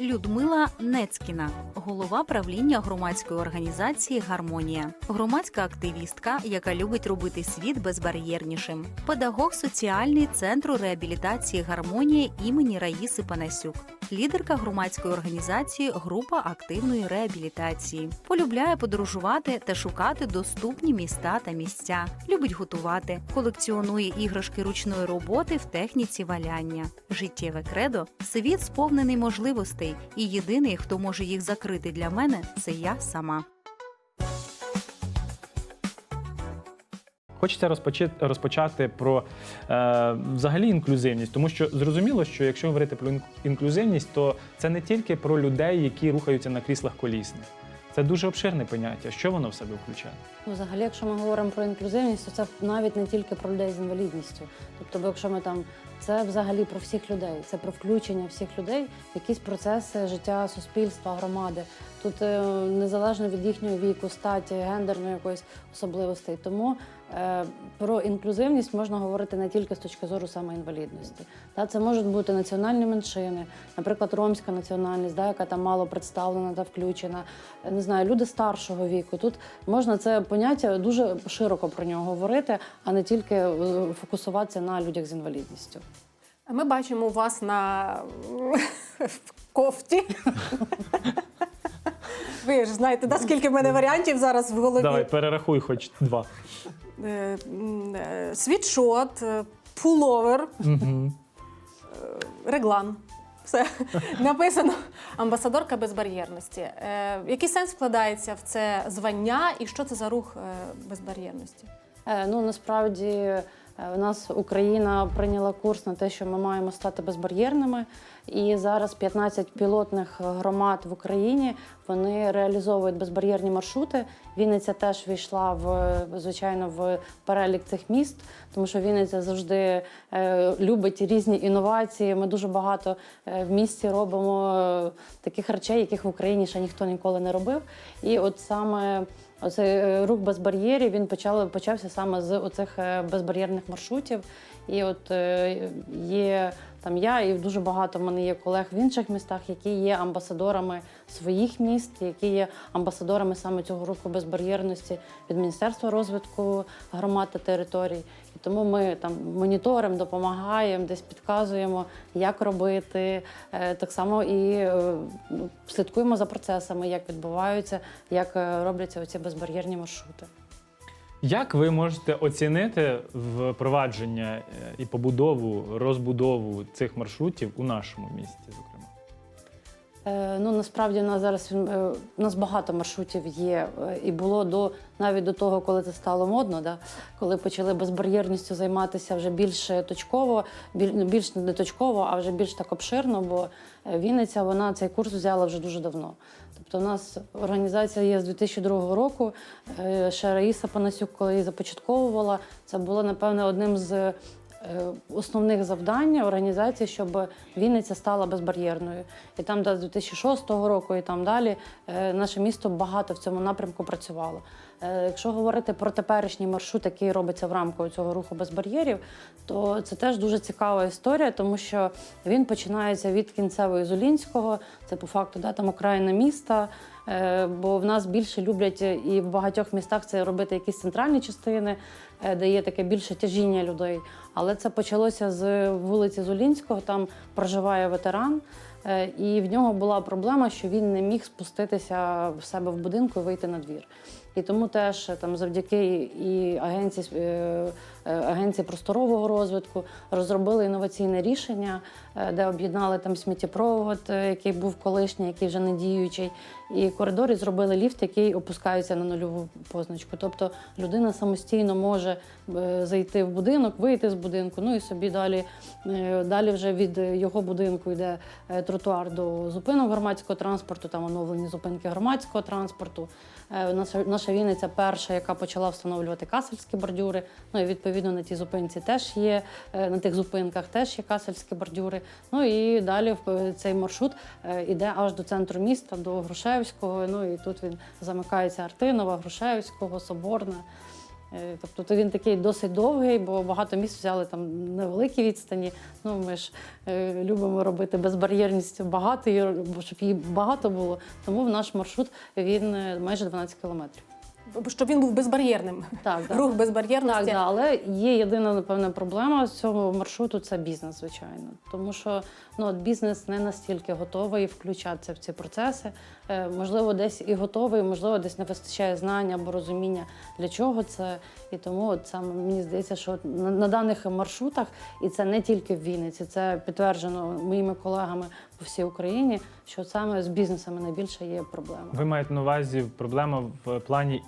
Людмила Нецькіна, голова правління громадської організації Гармонія, громадська активістка, яка любить робити світ безбар'єрнішим, педагог соціальний центру реабілітації Гармонія імені Раїси Панасюк, лідерка громадської організації Група активної реабілітації, полюбляє подорожувати та шукати доступні міста та місця, любить готувати, колекціонує іграшки ручної роботи в техніці валяння. Життєве кредо світ сповнений можливостей, і єдиний, хто може їх закрити для мене, це я сама. Хочеться розпочати, розпочати про е, взагалі інклюзивність, тому що зрозуміло, що якщо говорити про інклюзивність, то це не тільки про людей, які рухаються на кріслах колісних. Це дуже обширне поняття. Що воно в себе включає? Ну, взагалі, якщо ми говоримо про інклюзивність, то це навіть не тільки про людей з інвалідністю. Тобто, якщо ми там це взагалі про всіх людей, це про включення всіх людей в якісь процеси життя суспільства, громади. Тут е, незалежно від їхнього віку, статі, гендерної якоїсь особливостей. Тому про інклюзивність можна говорити не тільки з точки зору саме інвалідності. Це можуть бути національні меншини, наприклад, ромська національність, да, яка там мало представлена та включена. Е, Не знаю, люди старшого віку. Тут можна це поняття дуже широко про нього говорити, а не тільки е, фокусуватися на людях з інвалідністю. Ми бачимо вас на кофті. Ви ж знаєте, да, скільки в мене варіантів зараз в голові. Давай, перерахуй хоч два. Е, м, е, Світшот, е, пуловер, Угу. реглан. Все написано амбасадорка безбар'єрності. Е, який сенс вкладається в це звання і що це за рух е, безбар'єрності? Е, Ну насправді е, у нас Україна прийняла курс на те, що ми маємо стати безбар'єрними. І зараз 15 пілотних громад в Україні вони реалізовують безбар'єрні маршрути. Вінниця теж війшла в звичайно в перелік цих міст, тому що Вінниця завжди е, любить різні інновації. Ми дуже багато е, в місті робимо е, таких речей, яких в Україні ще ніхто ніколи не робив. І от саме Оцей е, рух без бар'єрів він почав, почався саме з оцих е, безбар'єрних маршрутів. І от е, є там я і дуже багато в мене є колег в інших містах, які є амбасадорами своїх міст, які є амбасадорами саме цього руху безбар'єрності від Міністерства розвитку громад та територій. І тому ми там моніторимо, допомагаємо, десь підказуємо, як робити. Е, Так само і е, ну, слідкуємо за процесами, як відбуваються, як е, робляться оці безбар'єрні маршрути. Як ви можете оцінити впровадження е, і побудову, розбудову цих маршрутів у нашому місті, зокрема? Е, Ну насправді у нас зараз е, у нас багато маршрутів є, і було до навіть до того, коли це стало модно, да, коли почали безбар'єрністю займатися вже більш точково, ну, більш не точково, а вже більш так обширно, бо Вінниця вона цей курс взяла вже дуже давно. Тобто, у нас організація є з 2002 року. Е, Ще Раїса Панасюк, коли її започатковувала, це було напевне одним з е, основних завдань організації, щоб Вінниця стала безбар'єрною. І там з 2006 року і там далі е, наше місто багато в цьому напрямку працювало. Е, Якщо говорити про теперішній маршрут, який робиться в рамках цього руху без бар'єрів, то це теж дуже цікава історія, тому що він починається від кінцевої Зулінського, це по факту да, там окраїна міста. Е, Бо в нас більше люблять і в багатьох містах це робити якісь центральні частини, е, де є таке більше тяжіння людей. Але це почалося з вулиці Зулінського, там проживає ветеран. Е, І в нього була проблема, що він не міг спуститися в себе в будинку і вийти на двір. І тому теж е, там завдяки і агенції, е, агенції просторового розвитку розробили інноваційне рішення, е, де об'єднали там сміттєпровод, е, який був колишній, який вже не діючий, і коридорі зробили ліфт, який опускається на нульову позначку. Тобто людина самостійно може е, зайти в будинок, вийти з будинку, ну і собі далі, е, далі вже від його будинку йде е, тротуар до зупинок громадського транспорту, там оновлені зупинки громадського транспорту. Е, наша Вінниця перша, яка почала встановлювати касельські бордюри. Ну і відповідно на тій зупинці теж є, е, на тих зупинках теж є касельські бордюри. Ну і далі в- цей маршрут е, іде аж до центру міста, до Грушевського. Ну і тут він замикається Артинова, Грушевського, Соборна. Е, Тобто то він такий досить довгий, бо багато місць взяли там невеликі відстані. Ну ми ж е, любимо робити безбар'єрність багато, щоб її багато було. Тому в наш маршрут він е, майже 12 кілометрів. Щоб він був безбар'єрним. Так, да. Рух безбар'єрності. Так, да, але є єдина напевне проблема з цього маршруту це бізнес, звичайно. Тому що ну, от бізнес не настільки готовий включатися в ці процеси. Е, можливо, десь і готовий, можливо, десь не вистачає знань або розуміння, для чого це. І тому от саме мені здається, що на, на даних маршрутах, і це не тільки в Вінниці, це підтверджено моїми колегами по всій Україні, що саме з бізнесами найбільше є проблема. Ви маєте на увазі проблема в плані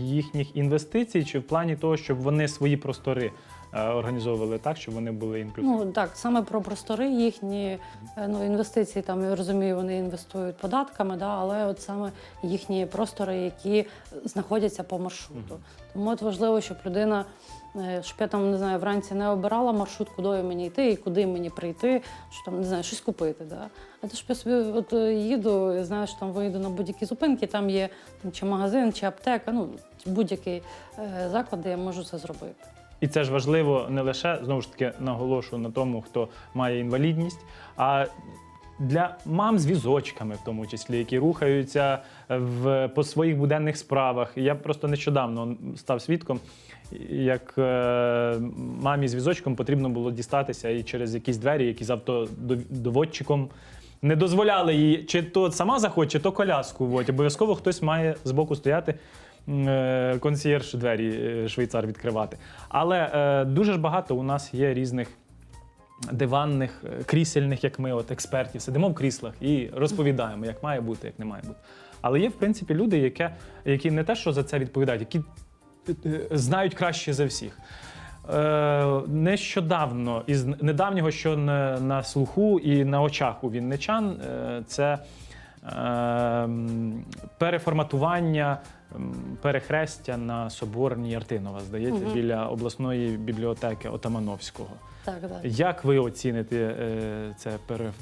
їхніх інвестицій, чи в плані того, щоб вони свої простори організовували так, щоб вони були інклюзивні? Ну так, саме про простори їхні е, ну, інвестиції, там я розумію, вони інвестують податками, да, але от саме їхні простори, які знаходяться по маршруту. Тому от важливо, щоб людина, е, щоб я там не знаю, вранці не обирала маршрут, куди мені йти і куди мені прийти, що там не знаю, щось купити. Да. А то ж я собі от е, їду, і знаю, що там вийду на будь-які зупинки, там є там, чи магазин, чи аптека, ну будь-який е, заклад, де я можу це зробити. І це ж важливо не лише знову ж таки наголошую на тому, хто має інвалідність, а для мам з візочками, в тому числі, які рухаються в, по своїх буденних справах. Я просто нещодавно став свідком, як е, мамі з візочком потрібно було дістатися і через якісь двері, які з автодоводчиком не дозволяли їй чи то сама заходь, чи то коляску. Водь. Обов'язково хтось має збоку стояти. е, Консьєрж двері е, швейцар відкривати. Але е, дуже ж багато у нас є різних диванних, е, крісельних, як ми, от експертів, сидимо в кріслах і розповідаємо, як має бути, як не має бути. Але є, в принципі, люди, які, які не те, що за це відповідають, які знають краще за всіх. Е, нещодавно, із недавнього, що на, на слуху і на очах у вінничан, е, це е, переформатування перехрестя на Соборній Артинова, здається, Мгм. біля обласної бібліотеки Отамановського. Так, так. Як ви оціните е, це пере,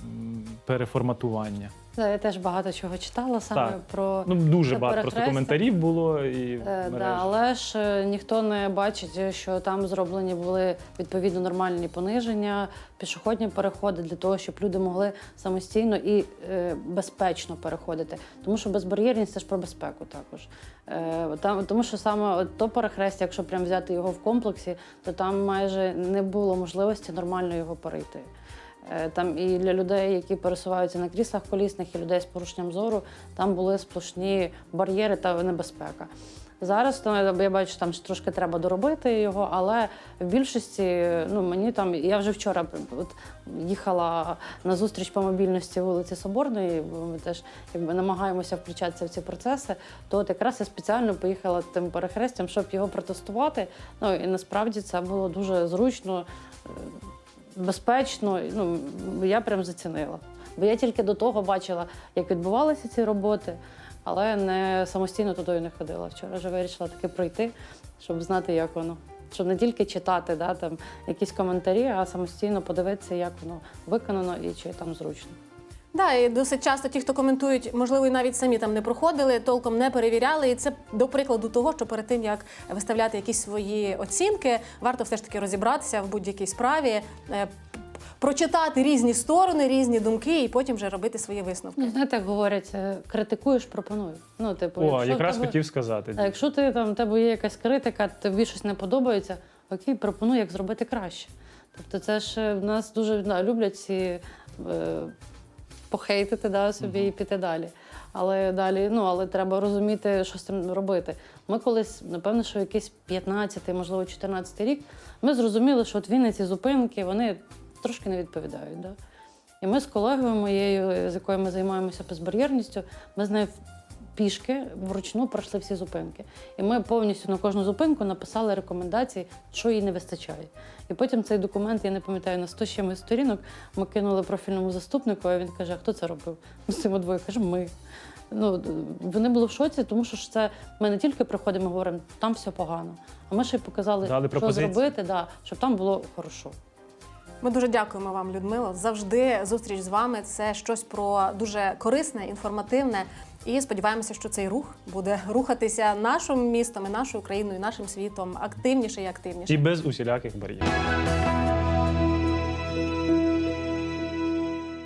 переформатування? Це Я теж багато чого читала саме Так. про Ну дуже багато просто перехрестя. коментарів було і в Е, мережі. да, але ж е, ніхто не бачить, що там зроблені були відповідно нормальні пониження, пішохідні переходи для того, щоб люди могли самостійно і е, безпечно переходити. Тому що безбар'єрність це ж про безпеку також. Е, там, тому що саме от то перехрестя, якщо прям взяти його в комплексі, то там майже не було можливості нормально його перейти. Е, Там і для людей, які пересуваються на кріслах колісних, і людей з порушенням зору, там були сплошні бар'єри та небезпека. Зараз то я бачу, там трошки треба доробити його, але в більшості, ну мені там, я вже вчора от, їхала на зустріч по мобільності вулиці Соборної, бо ми теж якби намагаємося включатися в ці процеси. То от якраз я спеціально поїхала тим перехрестям, щоб його протестувати. Ну і насправді це було дуже зручно, е, безпечно. Ну я прям зацінила. Бо я тільки до того бачила, як відбувалися ці роботи, але не самостійно туди не ходила. Вчора вже вирішила таки пройти, щоб знати, як воно. Щоб не тільки читати да, там, якісь коментарі, а самостійно подивитися, як воно виконано і чи там зручно. Да, і досить часто ті, хто коментують, можливо, і навіть самі там не проходили, толком не перевіряли. І це до прикладу того, що перед тим як виставляти якісь свої оцінки, варто все ж таки розібратися в будь-якій справі, е, прочитати різні сторони, різні думки, і потім вже робити свої висновки. Ну, знаєте, як говорять, е, критикуєш, пропонуй. Ну, типу, О, якраз тебе- хотів сказати. А якщо ти там в тебе є якась критика, тобі щось не подобається, окей, пропонуй, як зробити краще. Тобто, це ж е, в нас дуже да, люблять ці е, похейтити да, собі і піти далі. Але далі, ну але треба розуміти, що з цим робити. Ми колись, напевно, що якийсь 15, можливо, 14 рік, ми зрозуміли, що от Вінниці зупинки вони трошки не відповідають. Да? І ми з колегою моєю, з якою ми займаємося безбар'єрністю, ми з нею пішки вручну пройшли всі зупинки. І ми повністю на кожну зупинку написали рекомендації, що їй не вистачає. І потім цей документ, я не пам'ятаю, на 100 з чимось сторінок ми кинули профільному заступнику, а він каже: а хто це робив? Ми з двоє каже, ми. Ну, вони були в шоці, тому що ж це ми не тільки приходимо і говоримо, там все погано, а ми ще й показали, Дали що пропозиції. зробити, да, щоб там було хорошо. Ми дуже дякуємо вам, Людмила. Завжди зустріч з вами це щось про дуже корисне, інформативне. І сподіваємося, що цей рух буде рухатися нашим містом, і нашою країною, і нашим світом активніше і активніше. І без усіляких бар'єрів.